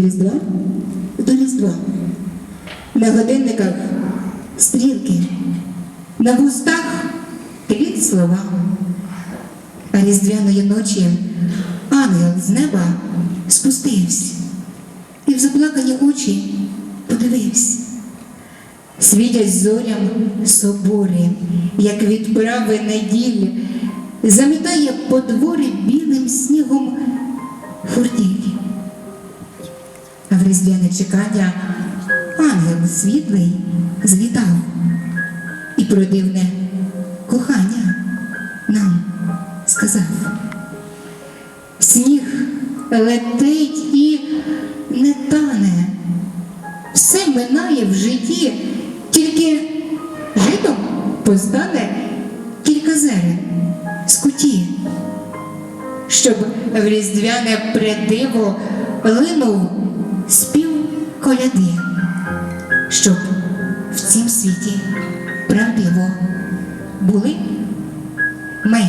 від Різдва до Різдва. На годинниках стрілки, на вустах квіт слова. А різдвяної ночі ангел з неба спустився і в заплакані очі подивився. Світять зорям соборі, як відправи неділі, замітає подворі білим снігом А в різдвяне чекання ангел світлий звітав і про дивне кохання нам сказав. Сніг летить і не тане, все минає в житті, тільки житом постане кілька зерен з куті, щоб в різдвяне придиво линув спів коляди, щоб в цім світі правдиво були ми.